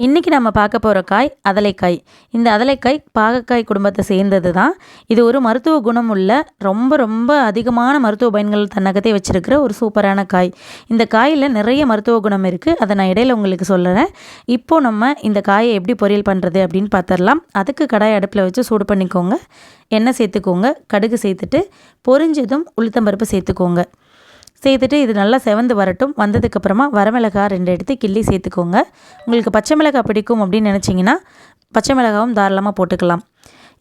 இன்றைக்கி நம்ம பார்க்க போகிற காய் அதலைக்காய். இந்த அதலைக்காய் பாகக்காய் குடும்பத்தை சேர்ந்தது தான் இது ஒரு மருத்துவ குணம் உள்ள ரொம்ப ரொம்ப அதிகமான மருத்துவ பயன்கள் தன்னகத்தை வச்சுருக்கிற ஒரு சூப்பரான காய். இந்த காயில் நிறைய மருத்துவ குணம் இருக்குது அதை நான் இடையில உங்களுக்கு சொல்லுறேன் இப்போது நம்ம இந்த காயை எப்படி பொரியல் பண்ணுறது அப்படின்னு பார்த்துடலாம் அதுக்கு கடாய் அடுப்பில் வச்சு சூடு பண்ணிக்கோங்க. எண்ணெய் சேர்த்துக்கோங்க. கடுகு சேர்த்துட்டு பொரிஞ்சதும் உளுத்தம்பருப்பு சேர்த்துக்கோங்க. சேர்த்துட்டு இது நல்லா செவந்து வரட்டும். வந்ததுக்கப்புறமா வரமிளகாய் ரெண்டு எடுத்து கிள்ளி சேர்த்துக்கோங்க. உங்களுக்கு பச்சை மிளகாய் பிடிக்கும் அப்படின்னு நினச்சிங்கன்னா பச்சை மிளகாவும் தாராளமாக போட்டுக்கலாம்.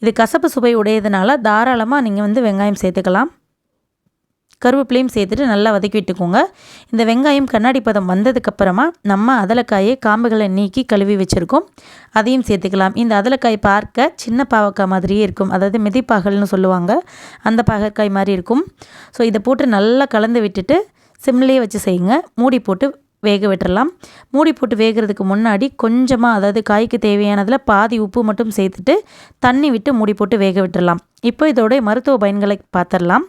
இது கசப்பு சுவை உடையதுனால தாராளமாக நீங்கள் வந்து வெங்காயம் சேர்த்துக்கலாம். கருவேப்பிலையும் சேர்த்துட்டு நல்லா வதக்கி விட்டுக்கோங்க. இந்த வெங்காயம் கண்ணாடி பதம் வந்ததுக்கப்புறமா நம்ம அதலக்காயை காம்புகளை நீக்கி கழுவி வச்சுருக்கோம். அதையும் சேர்த்துக்கலாம். இந்த அதலக்காய் பார்க்க சின்ன பாவக்காய் மாதிரியே இருக்கும். அதாவது மிதிப்பாகல்னு சொல்லுவாங்க. அந்த பாகற்காய் மாதிரி இருக்கும். ஸோ இதை போட்டு நல்லா கலந்து விட்டுட்டு சிம்லேயே வச்சு செய்யுங்க. மூடி போட்டு வேக விட்டுறலாம். மூடி போட்டு வேகிறதுக்கு முன்னாடி கொஞ்சமாக அதாவது காய்க்கு தேவையானதில் பாதி உப்பு மட்டும் சேர்த்துட்டு தண்ணி விட்டு மூடி போட்டு வேக விட்டுறலாம். இப்போ இதோடைய மருத்துவ பயன்களை பார்த்துடலாம்.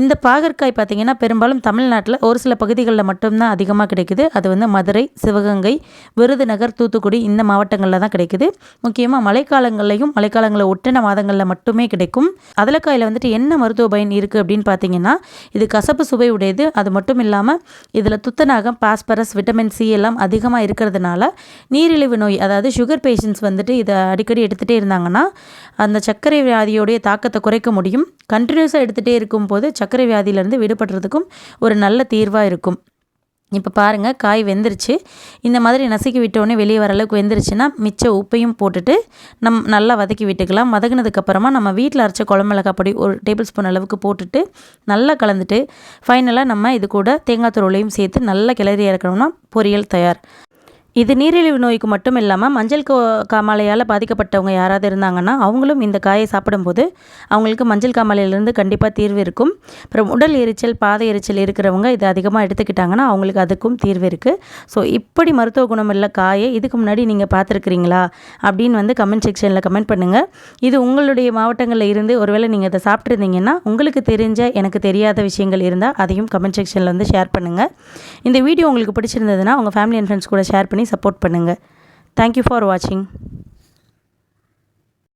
இந்த பாகற்காய் பார்த்திங்கன்னா பெரும்பாலும் தமிழ்நாட்டில் ஒரு சில பகுதிகளில் மட்டும்தான் அதிகமாக கிடைக்குது. அது வந்து மதுரை சிவகங்கை விருதுநகர் தூத்துக்குடி இந்த மாவட்டங்களில் தான் கிடைக்குது. முக்கியமாக மழைக்காலங்கள்லையும் மழைக்காலங்களை ஒட்டின மாதங்களில் மட்டுமே கிடைக்கும். அதலக்காயில் வந்துட்டு என்ன மருத்துவ பயன் இருக்குது அப்படின்னு பார்த்தீங்கன்னா இது கசப்பு சுவை உடையது. அது மட்டும் இல்லாமல் இதில் துத்தநாகம் பாஸ்பரஸ் விட்டமின் சி எல்லாம் அதிகமாக இருக்கிறதுனால நீரிழிவு நோய் அதாவது சுகர் பேஷண்ட்ஸ் வந்துட்டு இதை அடிக்கடி எடுத்துகிட்டே இருந்தாங்கன்னா அந்த சர்க்கரை வியாதியோடைய தாக்கத்தை குறைக்க முடியும். கண்டினியூஸாக எடுத்துகிட்டே இருக்கும்போது சர்க்கரை வியாதியிலேருந்து விடுபடுறதுக்கும் ஒரு நல்ல தீர்வாக இருக்கும். இப்போ பாருங்கள் காய் வெந்துருச்சு. இந்த மாதிரி நசுக்கி விட்டோடனே வெளியே வர அளவுக்கு வெந்துருச்சுன்னா மிச்ச உப்பையும் போட்டுட்டு நம் நல்லா வதக்கி விட்டுக்கலாம். வதங்கினதுக்கப்புறமா நம்ம வீட்டில் அரைச்ச குழம்பு பொடி ஒரு டேபிள் ஸ்பூன் அளவுக்கு போட்டுட்டு நல்லா கலந்துட்டு ஃபைனலாக நம்ம இது கூட தேங்காய் துருளையும் சேர்த்து நல்லா கிளறி இறக்கணும்னா பொரியல் தயார். இது நீரிழிவு நோய்க்கு மட்டும் இல்லாமல் மஞ்சள் கோ காமாலையால் பாதிக்கப்பட்டவங்க யாராவது இருந்தாங்கன்னா அவங்களும் இந்த காயை சாப்பிடும்போது அவங்களுக்கு மஞ்சள் காமாலையிலேருந்து கண்டிப்பாக தீர்வு இருக்கும். அப்புறம் உடல் எரிச்சல் பாதை எரிச்சல் இருக்கிறவங்க இது அதிகமாக எடுத்துக்கிட்டாங்கன்னா அவங்களுக்கு அதுக்கும் தீர்வு இருக்குது ஸோ இப்படி மருத்துவ குணம் உள்ள காயை இதுக்கு முன்னாடி நீங்கள் பார்த்துருக்குறீங்களா? அப்படின்னு வந்து கமெண்ட் செக்ஷனில் கமெண்ட் பண்ணுங்கள் இது உங்களுடைய மாவட்டங்களில் இருந்து ஒருவேளை நீங்கள் அதை சாப்பிட்ருந்தீங்கன்னா உங்களுக்கு தெரிஞ்ச எனக்கு தெரியாத விஷயங்கள் இருந்தால் அதையும் கமெண்ட் செக்ஷனில் வந்து ஷேர் பண்ணுங்கள் இந்த வீடியோ உங்களுக்கு பிடிச்சிருந்ததுன்னா உங்கள் ஃபேமிலி அண்ட் ஃப்ரெண்ட்ஸ் கூட ஷேர் பண்ணி பண்ணி சப்போர்ட் பண்ணுங்கள் தேங்க்யூ ஃபார் வாட்சிங்